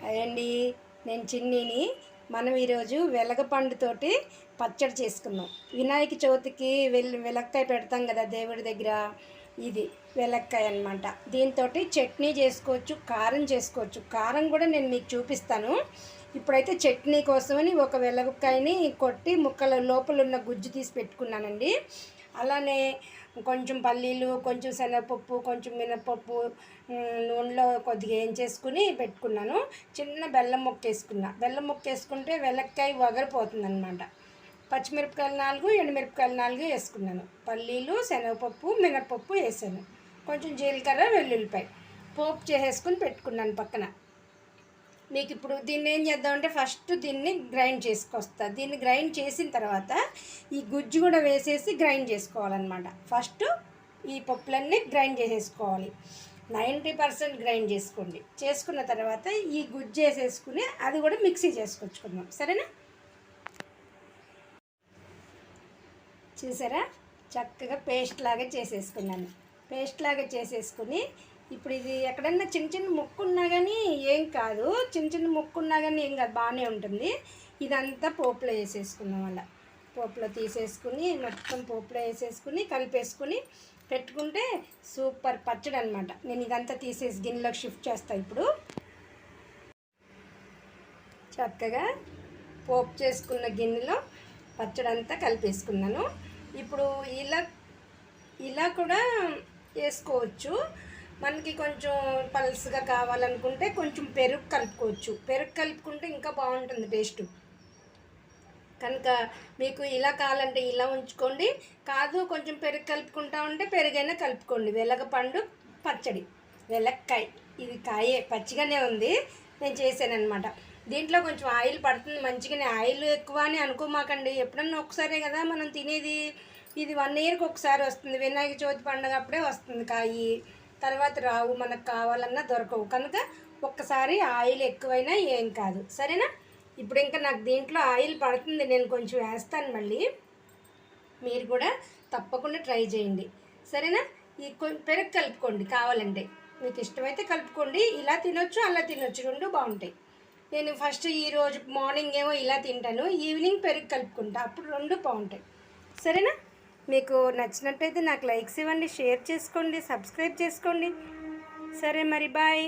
Hi అండి నేను చిన్నీని మనం ఈరోజు వెలగపండుతోటి పచ్చడి చేసుకున్నాం వినాయక చవితికి వెల్ వెలక్కాయ పెడతాం కదా దేవుడి దగ్గర? ఇది వెలక్కాయ అనమాట దీంతో చట్నీ చేసుకోవచ్చు కారం చేసుకోవచ్చు. కారం కూడా నేను మీకు చూపిస్తాను. ఇప్పుడైతే చట్నీ కోసమని ఒక వెలగకాయని కొట్టి ముక్కల లోపల ఉన్న గుజ్జు తీసి పెట్టుకున్నానండి. అలానే కొంచెం పల్లీలు కొంచెం శనగపప్పు కొంచెం మినపప్పు నూనెలో కొద్దిగా ఏం చేసుకుని పెట్టుకున్నాను. చిన్న బెల్లం ముక్క వేసుకున్నా బెల్లం ముక్క వేసుకుంటే వెలక్కాయ వగరిపోతుంది అనమాట పచ్చిమిరపకాయలు నాలుగు ఎండుమిరపకాయలు నాలుగు వేసుకున్నాను. పల్లీలు శనగపప్పు మినపప్పు వేసాను. కొంచెం జీలకర్ర వెల్లుల్లిపాయ. పోపు చేసేసుకుని పెట్టుకున్నాను పక్కన. మీకు ఇప్పుడు దీన్ని ఏం చేద్దామంటే ఫస్ట్ దీన్ని గ్రైండ్ చేసుకొస్తా. దీన్ని గ్రైండ్ చేసిన తర్వాత ఈ గుజ్జు కూడా వేసేసి గ్రైండ్ చేసుకోవాలన్నమాట. ఫస్ట్ ఈ పప్పులన్నీ గ్రైండ్ చేసేసుకోవాలి. నైంటీ పర్సెంట్ గ్రైండ్ చేసుకోండి. చేసుకున్న తర్వాత ఈ గుజ్జు వేసేసుకుని అది కూడా మిక్సీ చేసుకొచ్చుకుందాం. సరేనా? చూసారా? చక్కగా పేస్ట్ లాగా చేసేసుకున్నాను. పేస్ట్ లాగా చేసేసుకుని ఇప్పుడు ఇది ఎక్కడన్నా చిన్న చిన్న ముక్కు ఉన్నా కానీ ఏం కాదు. చిన్న చిన్న ముక్కు ఉన్నా కానీ ఏం కాదు. బాగానే ఉంటుంది. ఇదంతా పోపులో వేసేసుకున్నాం అలా. పోపులో తీసేసుకుని మొత్తం పోపులో వేసేసుకుని కలిపేసుకుని పెట్టుకుంటే సూపర్ పచ్చడి అనమాట నేను ఇదంతా తీసేసి గిన్నెలోకి షిఫ్ట్ చేస్తాను ఇప్పుడు. చక్కగా పోపు చేసుకున్న గిన్నెలో పచ్చడి అంతా కలిపేసుకున్నాను. ఇప్పుడు ఇలా ఇలా కూడా వేసుకోవచ్చు. మనకి కొంచెం పల్స్గా కావాలనుకుంటే కొంచెం పెరుగు కలుపుకోవచ్చు. పెరుగు కలుపుకుంటే ఇంకా బాగుంటుంది టేస్ట్. కనుక మీకు ఇలా కావాలంటే ఇలా ఉంచుకోండి. కాదు కొంచెం పెరుగు కలుపుకుంటా ఉంటే పెరుగైనా కలుపుకోండి. వెలగపండు పచ్చడి. వెలక్కాయ. ఇది కాయే పచ్చిగానే ఉంది. నేను చేశానమాట దీంట్లో కొంచెం ఆయిల్ పడుతుంది. మంచిగానే ఆయిల్ ఎక్కువ అని అనుకోమాకండి. ఎప్పుడన్నా ఒకసారే కదా మనం తినేది. ఇది వన్ ఇయర్కి ఒకసారి వస్తుంది. వినాయక చవితి పండుగ అప్పుడే వస్తుంది కాయి. తర్వాత రావు మనకు కావాలన్నా దొరకవు. కనుక ఒక్కసారి ఆయిల్ ఎక్కువైనా ఏం కాదు. సరేనా? ఇప్పుడు ఇంకా నాకు దీంట్లో ఆయిల్ పడుతుంది. నేను కొంచెం వేస్తాను మళ్ళీ. మీరు కూడా తప్పకుండా ట్రై చేయండి. సరేనా? ఈ కొం- పెరుగు కలుపుకోండి కావాలంటే. మీకు ఇష్టమైతే కలుపుకోండి. ఇలా తినొచ్చు అలా తినొచ్చు. రెండు బాగుంటాయి. నేను ఫస్ట్ ఈరోజు మార్నింగ్ ఏమో ఇలా తింటాను. ఈవినింగ్ పెరుగు కలుపుకుంటా. అప్పుడు రెండు బాగుంటాయి. సరేనా? మీకు నచ్చినట్టయితే నాకు లైక్స్ ఇవ్వండి షేర్ చేసుకోండి సబ్స్క్రైబ్ చేసుకోండి. సరే మరి బాయ్.